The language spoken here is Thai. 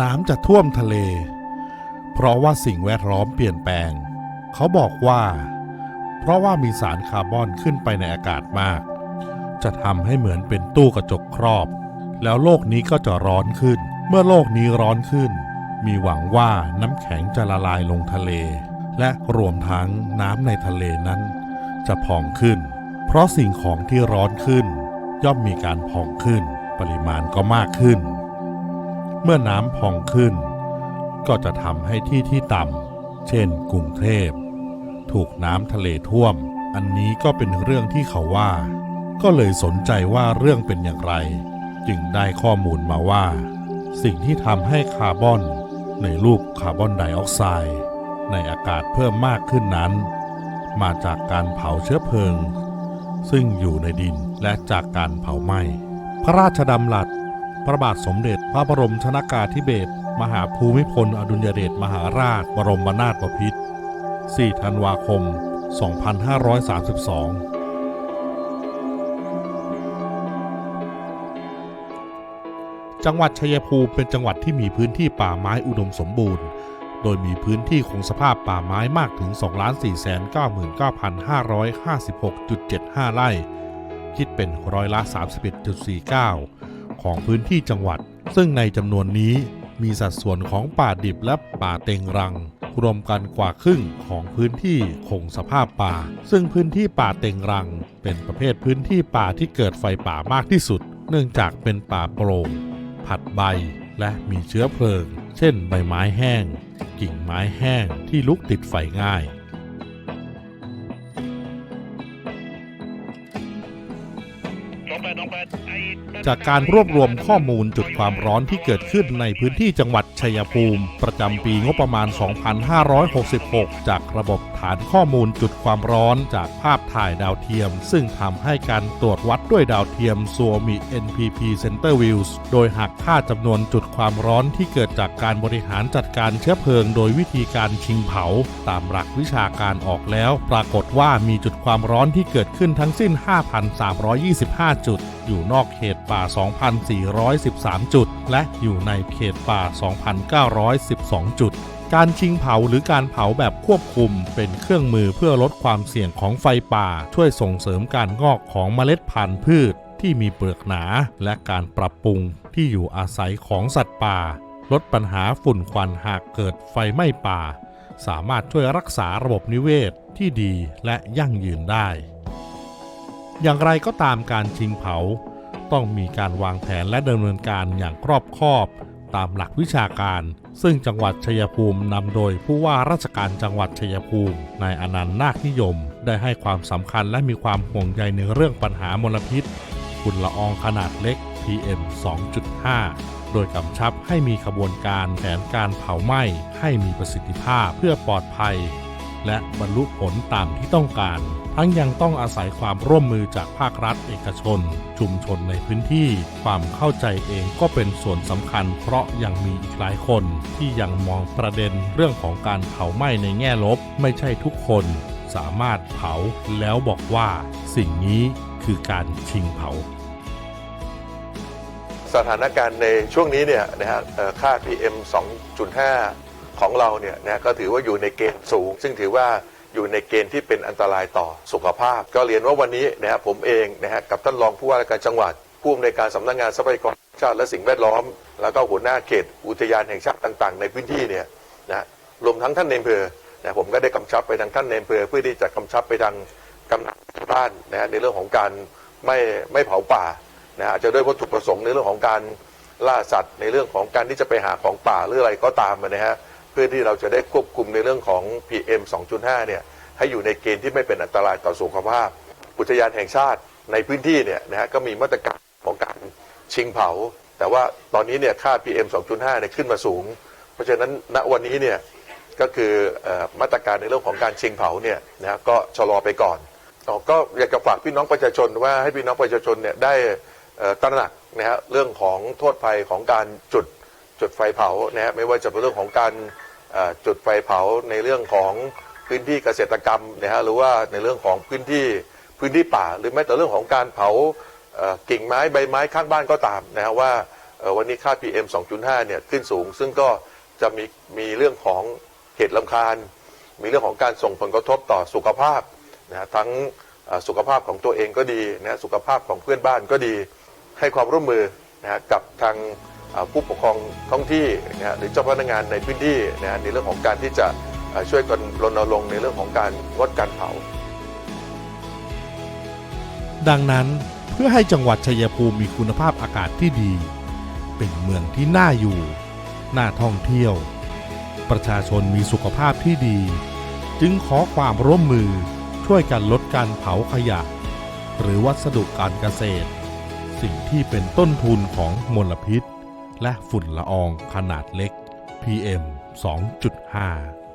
น้ำจะท่วมทะเล เพราะว่าสิ่งแวดล้อมเปลี่ยนแปลง เขาบอกว่า เพราะว่ามีสารคาร์บอนขึ้นไปในอากาศมาก จะทำให้เหมือนเป็นตู้กระจกครอบ แล้วโลกนี้ก็จะร้อนขึ้น เมื่อโลกนี้ร้อนขึ้น มีหวังว่าน้ำแข็งจะละลายลงทะเล และรวมทั้งน้ำในทะเลนั้น จะพองขึ้น เพราะสิ่งของที่ร้อนขึ้น ย่อมมีการพองขึ้น ปริมาณก็มากขึ้น เมื่อน้ำพองขึ้น ก็จะทำให้ที่ที่ต่ำเช่นกรุงเทพ ถูกน้ำทะเลท่วม อันนี้ก็เป็นเรื่องที่เขาว่า ก็เลยสนใจว่าเรื่องเป็นอย่างไร จึงได้ข้อมูลมาว่า สิ่งที่ทำให้คาร์บอนในรูปคาร์บอนไดออกไซด์ในอากาศเพิ่มมากขึ้นนั้น มาจากการเผาเชื้อเพลิง ซึ่งอยู่ในดินและจากการเผาไหม้ พระราชดำรัส พระบาทสมเด็จ พระบรมชนากาธิเบศรมหาภูมิพลอดุลยเดชมหาราชบรมนาถบพิตร 4 ธันวาคม 2532จังหวัดชัยภูมิเป็นจังหวัดที่มีพื้นที่ป่าไม้อุดมสมบูรณ์ โดยมีพื้นที่คงสภาพป่าไม้มากถึง 2,499,556.75 ไร่ คิดเป็นร้อยละ 31.49 ของพื้นที่จังหวัด ซึ่งในจำนวนนี้มีสัดส่วนของป่าดิบและป่าเต็งรัง รวมกันกว่าครึ่งของพื้นที่คงสภาพป่า ซึ่งพื้นที่ป่าเต็งรัง เป็นประเภทพื้นที่ป่าที่เกิดไฟป่ามากที่สุด เนื่องจากเป็นป่าโปร่งผัดใบและมีเชื้อเพลิง เช่น ใบไม้แห้ง กิ่งไม้แห้งที่ลุกติดไฟง่าย จากการรวบรวมข้อมูลจุดความร้อนที่เกิดขึ้นในพื้นที่จังหวัดชัยภูมิ ประจำปีงบประมาณ 2566 จากระบบฐานข้อมูลจุดความร้อนจากภาพถ่ายดาวเทียม ซึ่งทำให้การตรวจวัดด้วยดาวเทียม s u o m i NPP Center Views โดยหักค่าจำนวนจุดความร้อนที่เกิดจากการบริหารจัดการเชื้อเพลิง โดยวิธีการชิงเผา ตามหลักวิชาการออกแล้ว ปรากฏว่ามีจุดความร้อนที่เกิดขึ้นทั้งสิ้น 5,325จุดอยู่นอกเขตป่า 2,413 จุด และอยู่ในเขตป่า 2,912 จุด การชิงเผาหรือการเผาแบบควบคุมเป็นเครื่องมือเพื่อลดความเสี่ยงของไฟป่า ช่วยส่งเสริมการงอกของเมล็ดพันธุ์พืชที่มีเปลือกหนา และการปรับปรุงที่อยู่อาศัยของสัตว์ป่า ลดปัญหาฝุ่นควันหากเกิดไฟไหม้ป่า สามารถช่วยรักษาระบบนิเวศที่ดีและยั่งยืนได้ อย่างไรก็ตามการชิงเผา ต้องมีการวางแผนและดำเนินการอย่างครอบคอบตามหลักวิชาการ ซึ่งจังหวัดชัยภูมินำโดยผู้ว่าราชการจังหวัดชัยภูมินายอนันต์นาคนิยม ได้ให้ความสำคัญและมีความห่วงใยในเรื่องปัญหามลพิษฝุ่นละอองขนาดเล็ก PM 2.5 โดยกำชับให้มีขบวนการแผนการเผาไหม้ให้มีประสิทธิภาพเพื่อปลอดภัย และบรรลุผลตามที่ต้องการ ทั้งยังต้องอาศัยความร่วมมือจากภาครัฐเอกชน ชุมชนในพื้นที่ ความเข้าใจเองก็เป็นส่วนสำคัญ เพราะยังมีอีกหลายคนที่ยังมองประเด็นเรื่องของการเผาไหม้ในแง่ลบ ไม่ใช่ทุกคนสามารถเผาแล้วบอกว่าสิ่งนี้คือการชิงเผา สถานการณ์ในช่วงนี้เนี่ยนะฮะเอ่อค่า PM 2.5 ของเราเนี่ยนะก็ถือว่าอยู่ในเกณฑ์สูง ซึ่งถือว่า อยู่ในเกณฑ์ที่เป็นอันตรายต่อสุขภาพ ก็เรียนว่าวันนี้นะฮะผมเองนะฮะกับท่านรองผู้ว่าราชการจังหวัดผู้อำนวยการสำนักงานทรัพยากรชาติและสิ่งแวดล้อม แล้วก็หัวหน้าเขตอุทยานแห่งชาติต่าง ๆ ในพื้นที่เนี่ยนะรวมทั้งท่านในอำเภอนะผมก็ได้กำชับไปทางท่านในอำเภอเพื่อที่จะกำชับไปทางกำนันบ้านนะฮะในเรื่องของการไม่ไม่เผาป่านะฮะอาจจะด้วยวัตถุประสงค์ในเรื่องของการล่าสัตว์ในเรื่องของการที่จะไปหาของป่าหรืออะไรก็ตามนะฮะเพื่อที่เราจะได้ควบคุมในเรื่องของ PM 2.5 เนี่ยให้อยู่ในเกณฑ์ที่ไม่เป็นอันตรายต่อสุขภาพ อุทยานแห่งชาติในพื้นที่เนี่ยนะฮะก็มีมาตรการของการชิงเผา แต่ว่าตอนนี้เนี่ยค่า PM 2.5 เนี่ยขึ้นมาสูง เพราะฉะนั้นณวันนี้เนี่ยก็คืออมาตรการในเรื่องของการชิงเผาเนี่ยนะฮะก็ชะลอไปก่อนออก็อยากจะฝากพี่น้องประชาชนว่าให้พี่น้องประชาชนเนี่ยได้ตระหนักนะฮะเรื่องของโทษภัยของการจุดจุดไฟเผานะฮะไม่ว่าจะเป็นเรื่องของการ จุดไฟเผาในเรื่องของพื้นที่เกษตรกรรมนะฮะหรือว่าในเรื่องของพื้นที่พื้นที่ป่า หรือแม้แต่เรื่องของการเผากิ่งไม้ใบไม้ข้างบ้านก็ตามนะฮะว่าวันนี้ค่า PM 2.5 เนี่ยขึ้นสูง ซึ่งก็จะมีมีเรื่องของเหตุลำคาญ มีเรื่องของการส่งผลกระทบต่อสุขภาพนะฮะทั้งสุขภาพของตัวเองก็ดีนะสุขภาพของเพื่อนบ้านก็ดี ให้ความร่วมมือนะฮะกับทาง ผู้ปกครองท้องที่นะฮะหรือเจ้าพนักงานในพื้นที่นะฮะในเรื่องของการที่จะช่วยกันรณรงค์ในเรื่องของการงดการเผา ดังนั้นเพื่อให้จังหวัดชัยภูมิมีคุณภาพอากาศที่ดี เป็นเมืองที่น่าอยู่ น่าท่องเที่ยว ประชาชนมีสุขภาพที่ดี จึงขอความร่วมมือช่วยกันลดการเผาขยะ หรือวัสดุการเกษตร สิ่งที่เป็นต้นทุนของมลพิษ และฝุ่นละอองขนาดเล็ก PM 2.5